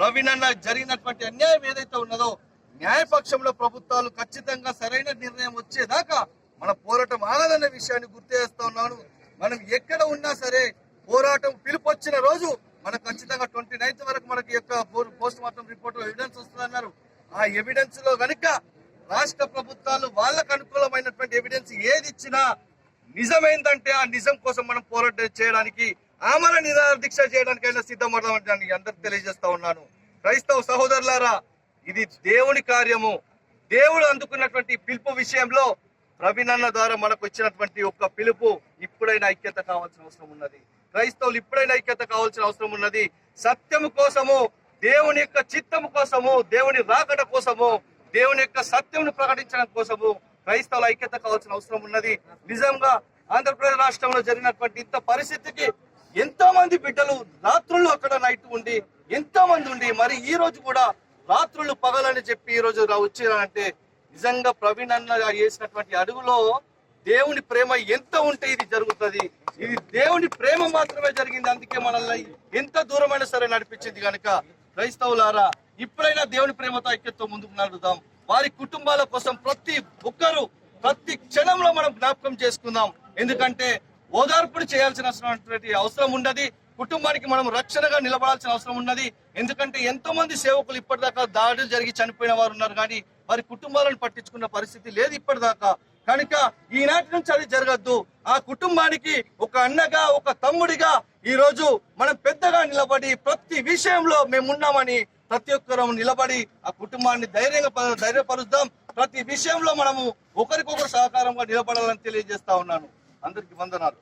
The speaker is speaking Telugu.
ప్రవీణ్ జరిగినటువంటి అన్యాయం ఏదైతే ఉన్నదో న్యాయపక్షంలో ప్రభుత్వాలు ఖచ్చితంగా సరైన నిర్ణయం వచ్చేదాకా మన పోరాటం ఆగదన్న విషయాన్ని గుర్తు చేస్తా ఉన్నాను. మనం ఎక్కడ ఉన్నా సరే పోరాటం పిలుపు వచ్చిన రోజు మనం ఖచ్చితంగా ట్వంటీ నైన్త్ వరకు మనకి యొక్క పోస్ట్ మార్టం రిపోర్ట్ ఎవిడెన్స్ వస్తుందన్నారు ఆ ఎవిడెన్స్లో గనుక రాష్ట్ర ప్రభుత్వాలు వాళ్ళకు అనుకూలమైనటువంటి ఎవిడెన్స్ ఏది ఇచ్చినా నిజమైందంటే ఆ నిజం కోసం మనం పోరాటం చేయడానికి ఆమర నిరాదీక్ష దీక్ష చేయడానికైనా సిద్ధపడదామని అందరికి తెలియజేస్తా ఉన్నాను. క్రైస్తవ సహోదరులారా ఇది దేవుని కార్యము. దేవుడు అందుకున్నటువంటి పిలుపు విషయంలో ప్రవీణన్న ద్వారా మనకు వచ్చినటువంటి ఒక పిలుపు ఇప్పుడైనా ఐక్యత కావాల్సిన అవసరం ఉన్నది. క్రైస్తవులు ఇప్పుడైనా ఐక్యత కావాల్సిన అవసరం ఉన్నది. సత్యము కోసము దేవుని యొక్క చిత్తము కోసము దేవుని రాకడ కోసము దేవుని యొక్క సత్యమును ప్రకటించడం కోసము క్రైస్తవుల ఐక్యత కావాల్సిన అవసరం ఉన్నది. నిజంగా ఆంధ్రప్రదేశ్ రాష్ట్రంలో జరిగినటువంటి ఇంత పరిస్థితికి ఎంతో మంది బిడ్డలు రాత్రులు అక్కడ నైట్ ఉండి ఎంతో మంది ఉండి మరి ఈ రోజు కూడా రాత్రులు పగలని చెప్పి ఈ రోజు రా- వచ్చినారంటే నిజంగా ప్రవీణ్ అన్న చేసినటువంటి అడుగులో దేవుని ప్రేమ ఎంత ఉంటే ఇది జరుగుతుంది. ఇది దేవుని ప్రేమ మాత్రమే జరిగింది. అందుకే మనల్ని ఎంత దూరమైనా సరే నడిపించింది కనుక క్రైస్తవులారా ఇప్పుడైనా దేవుని ప్రేమతో ఐక్యతతో ముందుకు నడుద్దాం. వారి కుటుంబాల కోసం ప్రతి ఒక్కరు ప్రతి క్షణంలో మనం జ్ఞాపకం చేసుకుందాం. ఎందుకంటే ఓదార్పుని చేయాల్సిన అవసరం ఉన్నది. కుటుంబానికి మనం రక్షణగా నిలబడాల్సిన అవసరం ఉన్నది. ఎందుకంటే ఎంతో మంది సేవకులు ఇప్పటిదాకా దాడులు జరిగి చనిపోయిన వారు ఉన్నారు. కానీ వారి కుటుంబాలను పట్టించుకున్న పరిస్థితి లేదు ఇప్పటిదాకా. కనుక ఈనాటి నుంచి అది జరగద్దు. ఆ కుటుంబానికి ఒక అన్నగా ఒక తమ్ముడిగా ఈ రోజు మనం పెద్దగా నిలబడి ప్రతి విషయంలో మేము ఉన్నామని ప్రతి ఒక్కరం నిలబడి ఆ కుటుంబాన్ని ధైర్యంగా ధైర్యపరుద్దాం. ప్రతి విషయంలో మనము ఒకరికొకరు సహకారంగా నిలబడాలని తెలియజేస్తా ఉన్నాను. అందరికి వందనాలు.